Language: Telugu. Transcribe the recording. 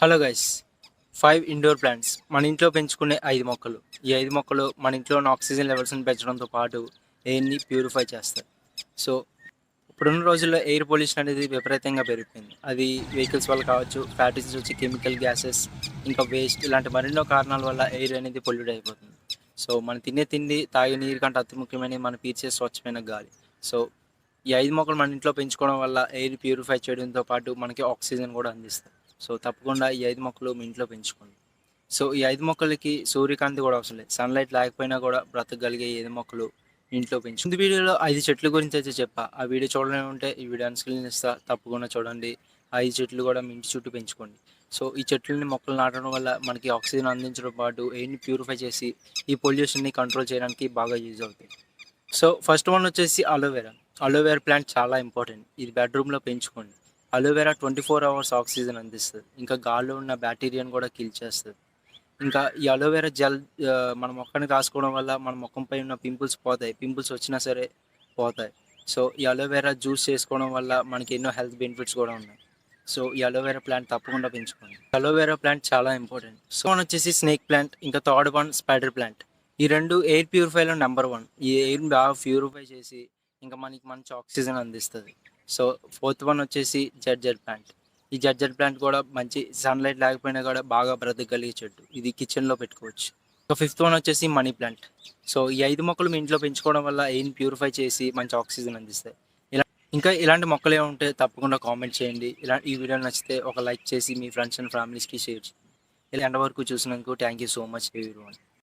Hello guys five indoor plants మన ఇంట్లో పెంచుకునే ఐదు మొక్కలు. ఈ ఐదు మొక్కలు మన ఇంట్లో ఉన్న ఆక్సిజన్ లెవెల్స్ని పెంచడంతో పాటు ఎయిర్ని ప్యూరిఫై చేస్తాయి. సో ఇప్పుడున్న రోజుల్లో ఎయిర్ పొల్యూషన్ అనేది విపరీతంగా పెరిగిపోయింది. అది వెహికల్స్ వల్ల కావచ్చు ఫ్యాక్టరీస్ వచ్చి కెమికల్ గ్యాసెస్ ఇంకా వేస్ట్ ఇలాంటి మరెన్నో కారణాల వల్ల ఎయిర్ అనేది పొల్యూట్ అయిపోతుంది. సో మనం తినే తిండి తాగే నీరు కంటే అతి ముఖ్యమైన మనం పీల్చే స్వచ్ఛమైన గాలి. సో ఈ ఐదు మొక్కలు మన ఇంట్లో పెంచుకోవడం వల్ల ఎయిర్ ప్యూరిఫై చేయడంతో పాటు మనకి ఆక్సిజన్ కూడా అందిస్తాయి. సో తప్పకుండా ఈ ఐదు మొక్కలు మీ ఇంట్లో పెంచుకోండి. సో ఈ ఐదు మొక్కలకి సూర్యకాంతి కూడా అవసరం లేదు. సన్లైట్ లేకపోయినా కూడా బ్రతకగలిగే ఈ ఐదు మొక్కలు ఇంట్లో పెంచు. ముందు వీడియోలో ఐదు చెట్ల గురించి అయితే చెప్పా. ఆ వీడియో చూడలే ఉంటే ఈ వీడియో స్క్రీన్ ఇస్తా. తప్పకుండా చూడండి. ఐదు చెట్లు కూడా మీ ఇంటి చుట్టూ పెంచుకోండి. సో ఈ చెట్లని మొక్కలు నాటడం వల్ల మనకి ఆక్సిజన్ అందించడం పాటు ఎయిర్ని ప్యూరిఫై చేసి ఈ పొల్యూషన్ని కంట్రోల్ చేయడానికి బాగా యూజ్ అవుతాయి. సో ఫస్ట్ వన్ వచ్చేసి aloe vera. Aloe vera plant చాలా ఇంపార్టెంట్. ఇది బెడ్రూమ్లో పెంచుకోండి. Aloe vera twenty four hours oxygen అందిస్తుంది. ఇంకా గాల్లో ఉన్న బ్యాక్టీరియాని కూడా కిల్ చేస్తుంది. ఇంకా ఈ అలోవెరా జెల్ మన మొక్కని రాసుకోవడం వల్ల మన మొఖంపై ఉన్న పింపుల్స్ పోతాయి. పింపుల్స్ వచ్చినా సరే పోతాయి. సో ఈ అలోవెరా జ్యూస్ చేసుకోవడం వల్ల మనకి ఎన్నో హెల్త్ బెనిఫిట్స్ కూడా ఉన్నాయి. సో ఈ అలోవెరా ప్లాంట్ తప్పకుండా పెంచుకోండి. అలోవెరా ప్లాంట్ చాలా ఇంపార్టెంట్. సో వన్ వచ్చేసి స్నేక్ ప్లాంట్ ఇంకా థర్డ్ వన్ స్పైడర్ ప్లాంట్. ఈ రెండు ఎయిర్ ప్యూరిఫైలో నెంబర్ వన్. ఈ ఎయిర్ని బాగా ప్యూరిఫై చేసి ఇంకా మనకి మంచి ఆక్సిజన్ అందిస్తుంది. సో ఫోర్త్ వన్ వచ్చేసి జడ్జర్ ప్లాంట్. ఈ జడ్జర్ ప్లాంట్ కూడా మంచి సన్లైట్ లేకపోయినా కూడా బాగా బ్రతకగలిగే చెట్టు. ఇది కిచెన్లో పెట్టుకోవచ్చు. సో ఫిఫ్త్ వన్ వచ్చేసి మనీ ప్లాంట్. సో ఈ ఐదు మొక్కలు మీ ఇంట్లో పెంచుకోవడం వల్ల ఎయిర్ని ప్యూరిఫై చేసి మంచి ఆక్సిజన్ అందిస్తాయి. ఇలా ఇంకా ఇలాంటి మొక్కలు ఏముంటే ఉంటే తప్పకుండా కామెంట్ చేయండి. ఇలా ఈ వీడియో నచ్చితే ఒక లైక్ చేసి మీ ఫ్రెండ్స్ అండ్ ఫ్యామిలీస్కి షేర్ చేయండి. ఇలా ఎండ వరకు చూసినందుకు థ్యాంక్ యూ సో మచ్ ఎవరి